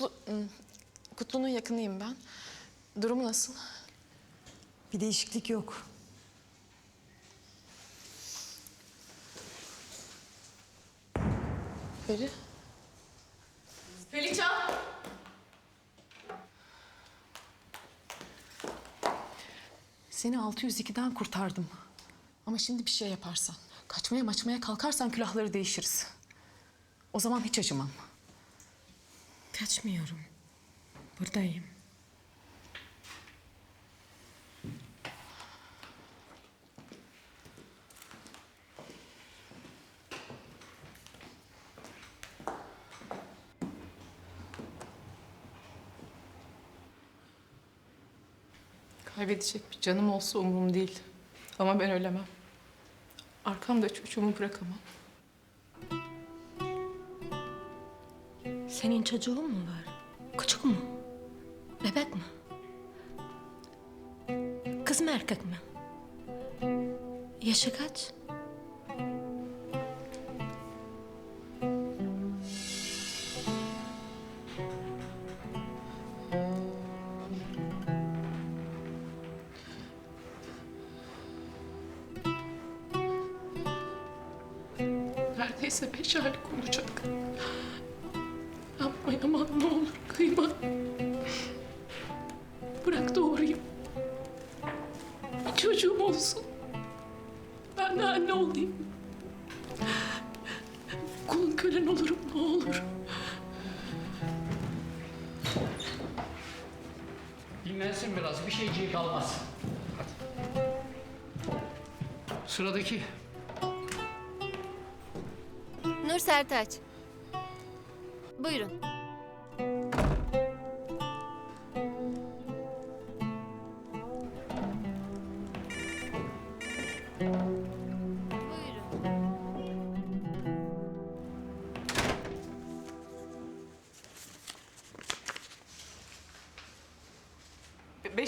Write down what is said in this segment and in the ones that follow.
Kutlu, hmm, Kutlu'nun yakınıyım ben. Durumu nasıl? Bir değişiklik yok. Feri? Feliça! Seni 602'den kurtardım. Ama şimdi bir şey yaparsan, kaçmaya maçmaya kalkarsan külahları değişiriz. O zaman hiç acımam. Kaçmıyorum. Buradayım. Kaybedecek bir canım olsa umurum değil. Ama ben ölemem. Arkamda çocuğumu bırakamam. Senin çocuğun mu var? Küçük mü? Bebek mi? Kız mı erkek mi? Yaşı kaç? Neredeyse beş aylık olacak. Yaman ne olur kıyma. Bırak doğurayım. Bir çocuğum olsun. Ben de anne olayım. Kulun kölen olurum ne olur. Dinlensin biraz, bir şeyciği kalmaz. Hadi. Sıradaki. Nur Sertaç. Buyurun.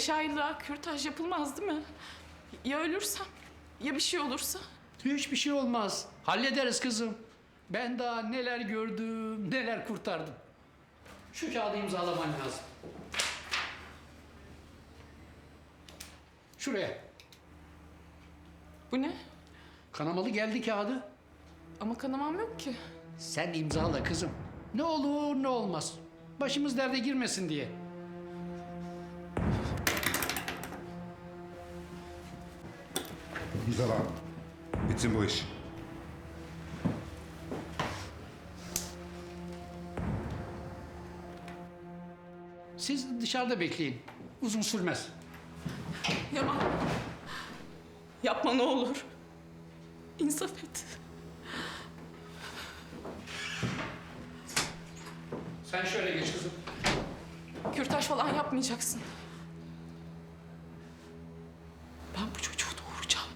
Beş aylığa kürtaj yapılmaz değil mi? Ya ölürsem? Ya bir şey olursa? Hiçbir şey olmaz. Hallederiz kızım. Ben daha neler gördüm, neler kurtardım. Şu kağıdı imzalaman lazım. Şuraya. Bu ne? Kanamalı geldi kağıdı. Ama kanamam yok ki. Sen imzala kızım. Ne olur ne olmaz. Başımız derde girmesin diye. İmzala. Bitsin bu iş. Siz dışarıda bekleyin. Uzun sürmez. Yaman. Yapma ne olur. İnsaf et. Sen şöyle geç kızım. Kürtaj falan yapmayacaksın. Ben bu çocuğu doğuracağım.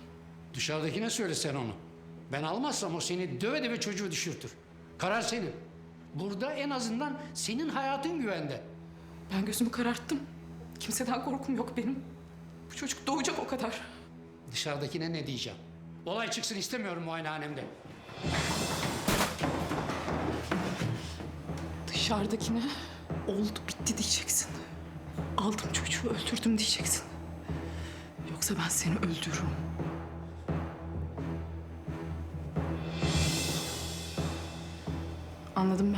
Dışarıdakine söyle sen onu. Ben almazsam o seni döve döve çocuğu düşürtür. Karar senin. Burada en azından senin hayatın güvende. Ben gözümü kararttım. Kimseden korkum yok benim. Bu çocuk doğacak o kadar. Dışarıdakine ne diyeceğim? Olay çıksın istemiyorum muayenehanemde. Dışarıdakine oldu bitti diyeceksin. Aldım çocuğu öldürdüm diyeceksin. Yoksa ben seni öldürürüm.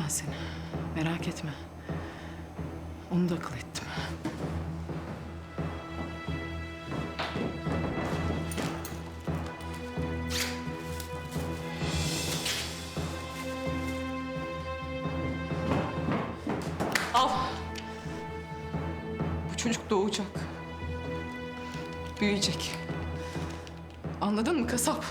Ben seni. Merak etme. Onu da akıl ettim. Al. Bu çocuk doğacak. Büyüyecek. Anladın mı kasap?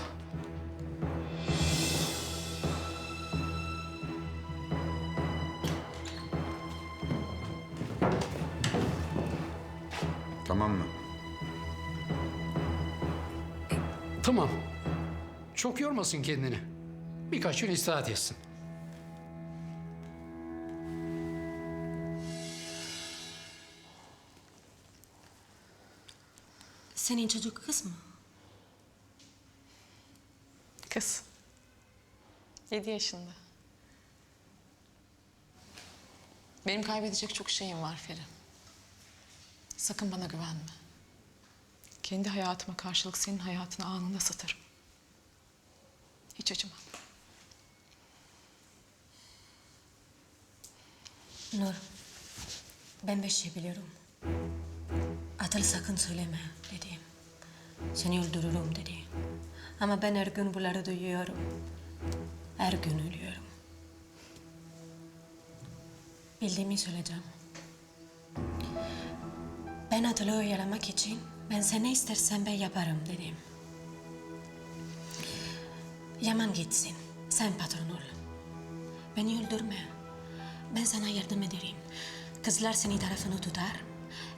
Tamam. Çok yormasın kendini. Birkaç gün istirahat etsin. Senin çocuk kız mı? Kız. Yedi yaşında. Benim kaybedecek çok şeyim var Feri. Sakın bana güvenme. Kendi hayatıma karşılık senin hayatını anında satarım. Hiç acımam. Nur, ben bir şey biliyorum. Atıl sakın söyleme dedi. Seni öldürürüm dedi. Ama ben her gün bunları duyuyorum. Her gün ölüyorum. Bildiğimi söyleyeceğim. Ben Atıl'ı oyalamak için ben sen ne istersen ben yaparım dedim. Yaman gitsin. Sen patron ol. Beni öldürme. Ben sana yardım ederim. Kızlar seni tarafını tutar.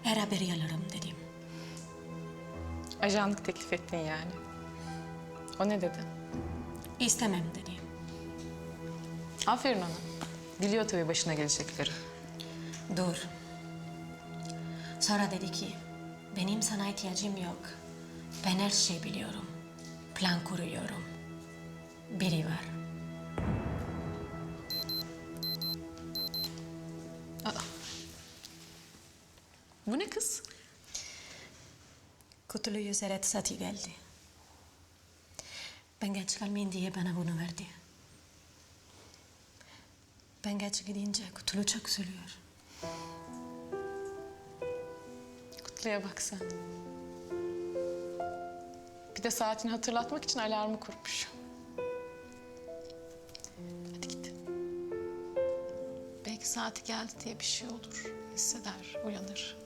Her haberi alırım dedim. Ajanlık teklif ettin yani. O ne dedi? İstemem dedi. Aferin ona. Biliyor tabii başına gelecekleri. Dur. Sonra dedi ki, benim sana ihtiyacım yok. Ben her şeyi biliyorum. Plan kuruyorum. Biri var. Bu ne kız? Kutulu Yüzeret Sati geldi. Ben geç kalmayayım diye bana bunu verdi. Ben geç gidince Kutulu çok üzülüyor. Kutlu'ya bak sen. Bir de saatini hatırlatmak için alarmı kurmuş. Hadi git. Belki saati geldi diye bir şey olur. Hisseder, uyanır.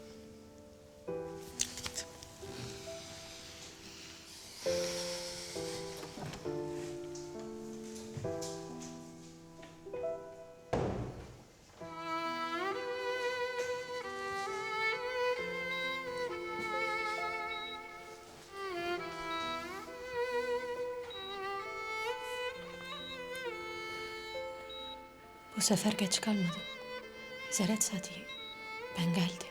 Sefer geç kalmadım. Zeret Sati, ben geldim.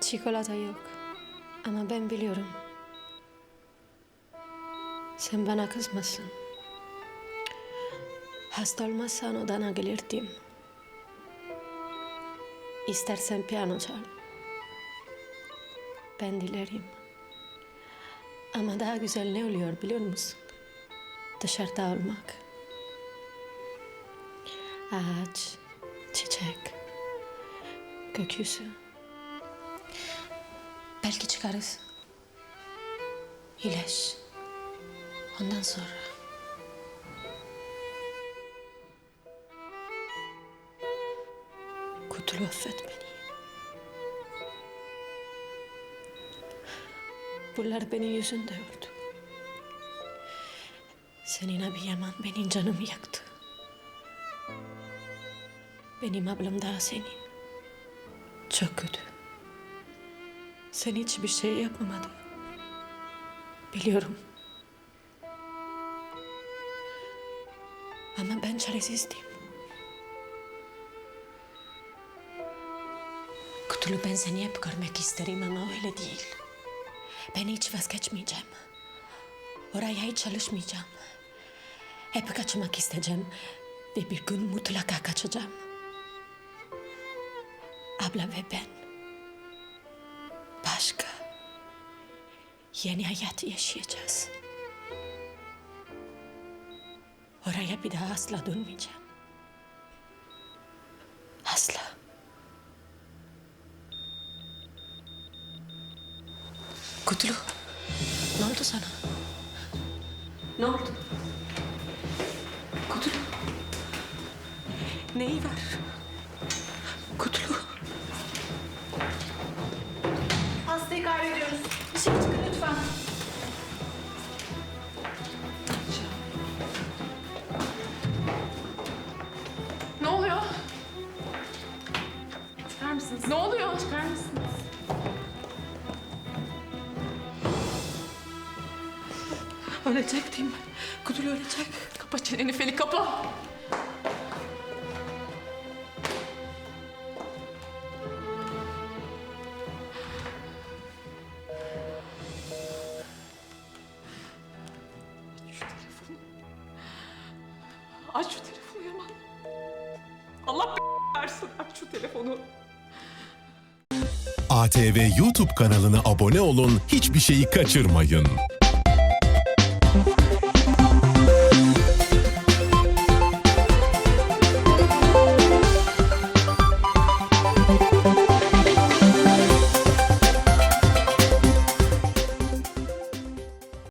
Çikolata yok. Ama ben biliyorum. Sen bana kızmasın. Hasta olmazsan odana gelirdim. İstersen piyano çal. Ben dilerim. Ama daha güzel ne oluyor biliyor musun? Dışarıda olmak. Ağaç, çiçek, gökyüzü. Belki çıkarız. İyileş. Ondan sonra. Kutulu affet beni. Bunlar benim yüzümde oldu. Senin abi Yaman benim canımı yaktı. Benim ablam daha senin. Çok kötü. Sen hiçbir şey yapmamadın. Biliyorum. Ama ben çaresizdim. Kutulu ben seni hep görmek isterim ama öyle değil. Ben hiç vazgeçmeyeceğim. Oraya hiç çalışmayacağım. Hep kaçmak isteyeceğim. Ve bir gün mutlaka kaçacağım. Abla ve ben. Başka. Yeni hayat yaşayacağız. Oraya bir daha asla dönmeyeceğim. Kutlu. Ne oldu sana? Ne oldu? Kutlu. Neyi var? Kutlu. Hastayı kaybediyoruz. Dışarı çıkın lütfen. Ne oluyor? Çıkar mısınız? Ne oluyor? Çıkar Ölecek değil mi? Kudül ölecek. Kapa çeneni Feli kapa. Aç şu telefonu Yaman. Allah versin aç şu telefonu. ATV YouTube kanalına abone olun, hiçbir şeyi kaçırmayın. Bye.